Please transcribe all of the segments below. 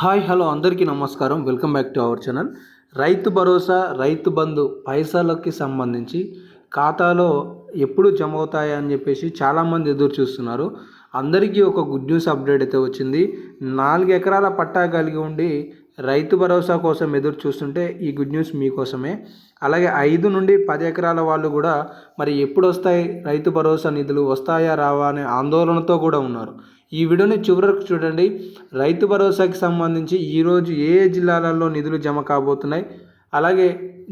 Hi hello అందరికీ నమస్కారం. Welcome back to our channel. Rythu Bharosa Rythu బంధు పైసలకి సంబంధించి ఖాతాలో ఎప్పుడు జమ అవుతాయా అని చెప్పేసి చాలామంది ఎదురు చూస్తున్నారు. అందరికీ ఒక గుడ్ న్యూస్ అప్డేట్ అయితే వచ్చింది. నాలుగు ఎకరాల పట్టా కలిగి ఉండి రైతు భరోసా కోసం ఎదురు చూస్తుంటే ఈ గుడ్ న్యూస్ మీకోసమే. అలాగే ఐదు నుండి పది ఎకరాల వాళ్ళు కూడా మరి ఎప్పుడు వస్తాయి? రైతు భరోసా నిధులు వస్తాయా రావా అనే ఆందోళనతో కూడా ఉన్నారు. ఈ వీడియోని చివరకు చూడండి. రైతు భరోసాకి సంబంధించి ఈరోజు ఏ ఏ జిల్లాలలో నిధులు జమ కాబోతున్నాయి? అలాగే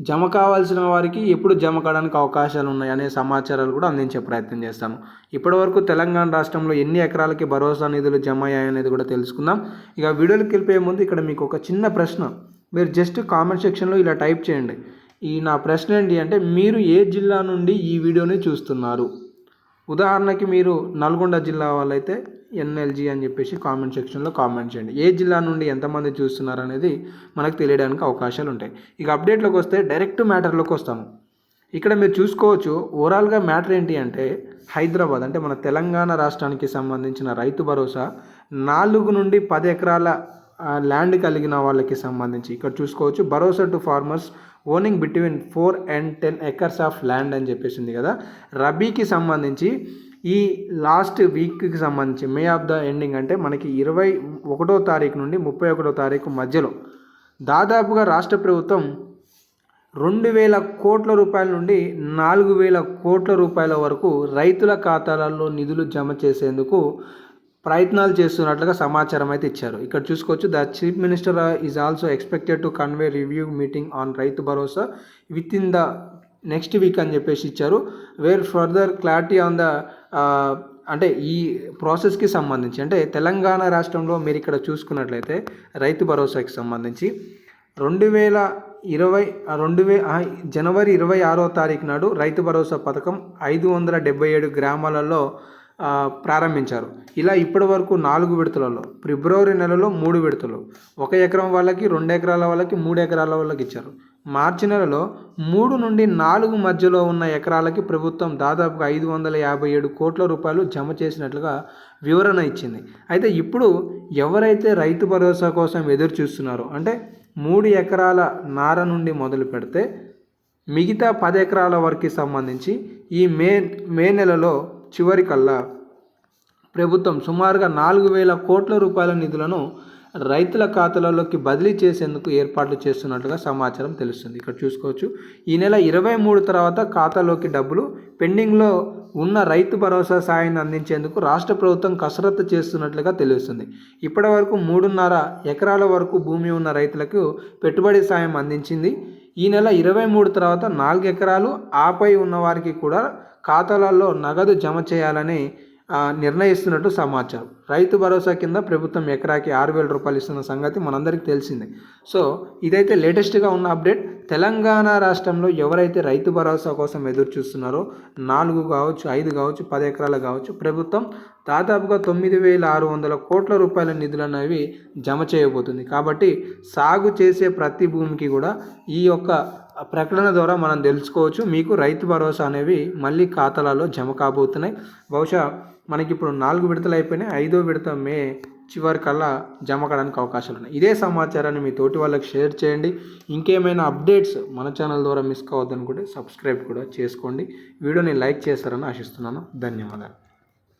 జమ కావాల్సిన వారికి ఎప్పుడు జమ కావడానికి అవకాశాలు ఉన్నాయి అనే సమాచారాలు కూడా అందించే ప్రయత్నం చేస్తాను. ఇప్పటివరకు తెలంగాణ రాష్ట్రంలో ఎన్ని ఎకరాలకి భరోసా నిధులు జమ అయ్యాయనేది కూడా తెలుసుకుందాం. ఇక వీడియోకి వెళ్ళిపోయే ముందు ఇక్కడ మీకు ఒక చిన్న ప్రశ్న. మీరు జస్ట్ కామెంట్ సెక్షన్లో ఇలా టైప్ చేయండి. ఈ నా ప్రశ్న ఏంటి అంటే మీరు ఏ జిల్లా నుండి ఈ వీడియోని చూస్తున్నారు? ఉదాహరణకి మీరు నల్గొండ జిల్లా వాళ్ళైతే ఎన్ఎల్జీ అని చెప్పేసి కామెంట్ సెక్షన్లో కామెంట్ చేయండి. ఏ జిల్లా నుండి ఎంతమంది చూస్తున్నారు అనేది మనకు తెలియడానికి అవకాశాలు ఉంటాయి. ఇక అప్డేట్లోకి వస్తే డైరెక్ట్ మ్యాటర్లోకి వస్తాము. ఇక్కడ మీరు చూసుకోవచ్చు ఓవరాల్గా మ్యాటర్ ఏంటి అంటే హైదరాబాద్ అంటే మన తెలంగాణ రాష్ట్రానికి సంబంధించిన రైతు భరోసా నాలుగు నుండి పది ఎకరాల ల్యాండ్ కలిగిన వాళ్ళకి సంబంధించి. ఇక్కడ చూసుకోవచ్చు Bharosa to farmers owning between four and ten acres of land అని చెప్పేసింది కదా. రబీకి సంబంధించి ఈ లాస్ట్ వీక్కి సంబంధించి మే ఆఫ్ ద ఎండింగ్ అంటే మనకి ఇరవై ఒకటో తారీఖు నుండి ముప్పై ఒకటో తారీఖు మధ్యలో దాదాపుగా రాష్ట్ర ప్రభుత్వం రెండు వేల కోట్ల రూపాయల నుండి నాలుగు వేల కోట్ల రూపాయల వరకు రైతుల ఖాతాలలో నిధులు జమ చేసేందుకు ప్రయత్నాలు చేస్తున్నట్లుగా సమాచారం అయితే ఇచ్చారు. ఇక్కడ చూసుకోవచ్చు the chief minister is also expected to convey review meeting on Rythu Bharosa within the next week అని చెప్పేసి ఇచ్చారు. Where further clarity on the అంటే ఈ ప్రాసెస్కి సంబంధించి అంటే తెలంగాణ రాష్ట్రంలో మీరు ఇక్కడ చూసుకున్నట్లయితే రైతు భరోసాకి సంబంధించి రెండు వేల ఇరవై రెండు వే జనవరి ఇరవై ఆరో తారీఖు నాడు రైతు భరోసా పథకం ఐదు వందల డెబ్బై ఏడు గ్రామాలలో ప్రారంభించారు. ఇలా ఇప్పటి వరకు నాలుగు విడతలలో ఫిబ్రవరి నెలలో మూడు విడతలు. ఒక ఎకరం వాళ్ళకి రెండు ఎకరాల వాళ్ళకి మూడు ఎకరాల వాళ్ళకి ఇచ్చారు. మార్చి నెలలో మూడు నుండి నాలుగు మధ్యలో ఉన్న ఎకరాలకి ప్రభుత్వం దాదాపుగా ఐదు వందల యాభై ఏడు కోట్ల రూపాయలు జమ చేసినట్లుగా వివరణ ఇచ్చింది. అయితే ఇప్పుడు ఎవరైతే రైతు భరోసా కోసం ఎదురు చూస్తున్నారో అంటే మూడు ఎకరాల నార నుండి మొదలు పెడితే మిగతా పది ఎకరాల వరకు సంబంధించి ఈ మే మే నెలలో చివరికల్లా ప్రభుత్వం సుమారుగా నాలుగు వేల కోట్ల రూపాయల నిధులను రైతుల ఖాతాలలోకి బదిలీ చేసేందుకు ఏర్పాట్లు చేస్తున్నట్లుగా సమాచారం తెలుస్తుంది. ఇక్కడ చూసుకోవచ్చు. ఈ నెల ఇరవై మూడు తర్వాత ఖాతాలోకి డబ్బులు పెండింగ్లో ఉన్న రైతు భరోసా సాయాన్ని అందించేందుకు రాష్ట్ర ప్రభుత్వం కసరత్తు చేస్తున్నట్లుగా తెలుస్తుంది. ఇప్పటి వరకు మూడున్నర ఎకరాల వరకు భూమి ఉన్న రైతులకు పెట్టుబడి సాయం అందించింది. ఈ నెల ఇరవై మూడు తర్వాత నాలుగు ఎకరాలు ఆపై ఉన్న వారికి కూడా ఖాతాలలో నగదు జమ చేయాలని నిర్ణయిస్తున్నట్టు సమాచారం. రైతు భరోసా కింద ప్రభుత్వం ఎకరాకి ఆరు వేల రూపాయలు ఇస్తున్న సంగతి మనందరికీ తెలిసిందే. సో ఇదైతే లేటెస్ట్గా ఉన్న అప్డేట్. తెలంగాణ రాష్ట్రంలో ఎవరైతే రైతు భరోసా కోసం ఎదురు చూస్తున్నారో నాలుగు కావచ్చు ఐదు కావచ్చు పది ఎకరాలు కావచ్చు ప్రభుత్వం దాదాపుగా తొమ్మిది వేల ఆరు వందల కోట్ల రూపాయల నిధులు అనేవి జమ చేయబోతుంది. కాబట్టి సాగు చేసే ప్రతి భూమికి కూడా ఈ యొక్క ప్రకటన ద్వారా మనం తెలుసుకోవచ్చు. మీకు రైతు భరోసా అనేవి మళ్ళీ ఖాతాలలో జమ కాబోతున్నాయి. బహుశా మనకి ఇప్పుడు నాలుగు విడతలు అయిపోయినాయి. ఐదో విడత మే చివరి కల్లా జమ కావడానికి అవకాశాలు ఉన్నాయి. ఇదే సమాచారాన్ని మీ తోటి వాళ్ళకి షేర్ చేయండి. ఇంకేమైనా అప్డేట్స్ మన ఛానల్ ద్వారా మిస్ కావద్దనుకుంటే సబ్స్క్రైబ్ కూడా చేసుకోండి. వీడియోని లైక్ చేస్తారని ఆశిస్తున్నాను. ధన్యవాదాలు.